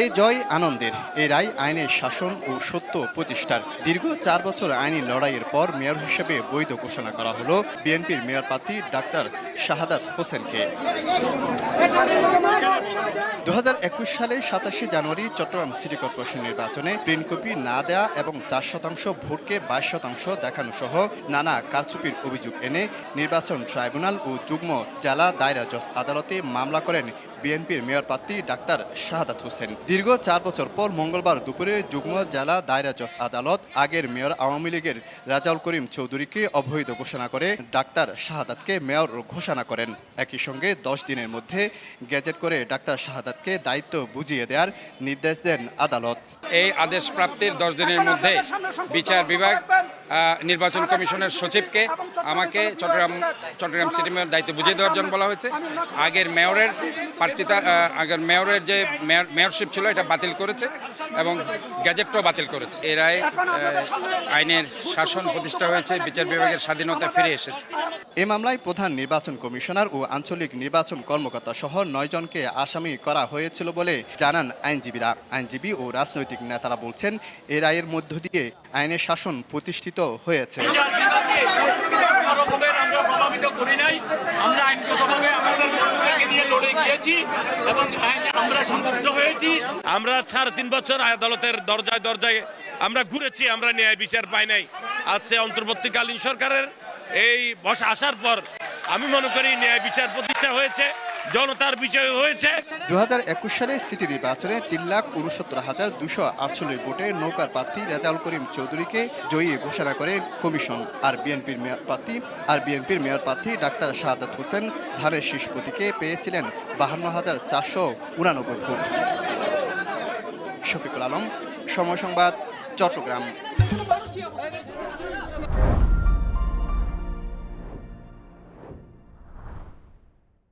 এই জয় আনন্দের। এই রায় আইনের শাসন ও সত্য প্রতিষ্ঠার। দীর্ঘ চার বছর আইনি লড়াইয়ের পর মেয়র হিসেবে বৈধ ঘোষণা করা হলো বিএনপির মেয়র প্রার্থী ডাক্তার শাহাদাত হোসেনকে। দু হাজার একুশ সালে সাতাশে জানুয়ারি চট্টগ্রাম সিটি কর্পোরেশন নির্বাচনে প্রিন্ট কপি না দেয়া এবং চার শতাংশ ভোটকে বাইশ শতাংশ দেখানো সহ নানা কারচুপির অভিযোগ এনে নির্বাচন ট্রাইব্যুনাল ও যুগ্ম জেলা দায়রা জজ আদালতে মামলা করেন বিএনপির মেয়র প্রার্থী ডাক্তার শাহাদাত হোসেন। দীর্ঘ চার বছর পর মঙ্গলবার দুপুরে যুগ্ম জেলা দায়রা জজ আদালত আগের মেয়র আওয়ামী লীগের রাজাউল করিম চৌধুরীকে অবৈধ ঘোষণা করে ডাক্তার শাহাদাতকে মেয়র ঘোষণা করেন। একই সঙ্গে দশ দিনের মধ্যে গেজেট করে ডাক্তার শাহাদাতকে দায়িত্ব বুঝিয়ে দেওয়ার নির্দেশ দেন আদালত। এই আদেশ প্রাপ্তির দশ দিনের মধ্যে বিচার বিভাগ নির্বাচন কমিশনের সচিবকে আমাকে চট্টগ্রাম চট্টগ্রাম সিটি মেয়র দায়িত্ব বুঝিয়ে দেওয়ার জন্য বলা হয়েছে। আগের মেয়রের প্রার্থিতা আগের মেয়রের যে মেয়র মেয়রশিপ ছিল, এটা বাতিল করেছে এবং গ্যাজেটটাও বাতিল করেছে। এ আইনের শাসন প্রতিষ্ঠা হয়েছে, বিচার বিভাগের স্বাধীনতা ফিরে এসেছে। এ মামলায় প্রধান নির্বাচন কমিশনার ও আঞ্চলিক নির্বাচন কর্মকর্তা সহ নয় জনকে আসামি করা হয়েছিল বলে জানান আইনজীবীরা। আইনজীবী ও রাজনৈতিক নেতারা বলছেন, এ রায়ের মধ্য দিয়ে আইনের শাসন প্রতিষ্ঠিত প্রভাবিত করি নাই। আমরা আইনগতভাবে আমাদের লোকদেরকে নিয়ে লড়ে গিয়েছি এবং আইন আমরা সন্তুষ্ট হয়েছি। আমরা সাড়ে তিন বছর আদালতের দরজায় দরজায় আমরা ঘুরেছি আমরা ন্যায় বিচার পাই নাই। আজকে অন্তর্বর্তীকালীন সরকারের এই বসা আসার পর আমি মনে করি ন্যায় বিচার প্রতিষ্ঠা হয়েছে। জনতার বিষয় হয়েছে। দু হাজার একুশ সালে সিটি নির্বাচনে তিন লাখ উনসত্তর হাজার দুশো আটচল্লিশ ভোটে নৌকার প্রার্থী রেজাউল করিম চৌধুরীকে জয়ী ঘোষণা করে কমিশন। আর বিএনপির মেয়র প্রার্থী, আর বিএনপির মেয়র প্রার্থী ডাক্তার শাহাদাত হোসেন ধানের শীষ প্রতীকে পেয়েছিলেন বাহান্ন হাজার চারশো উনানব্বই ভোট। শফিকুল আলম, সময় সংবাদ, চট্টগ্রাম।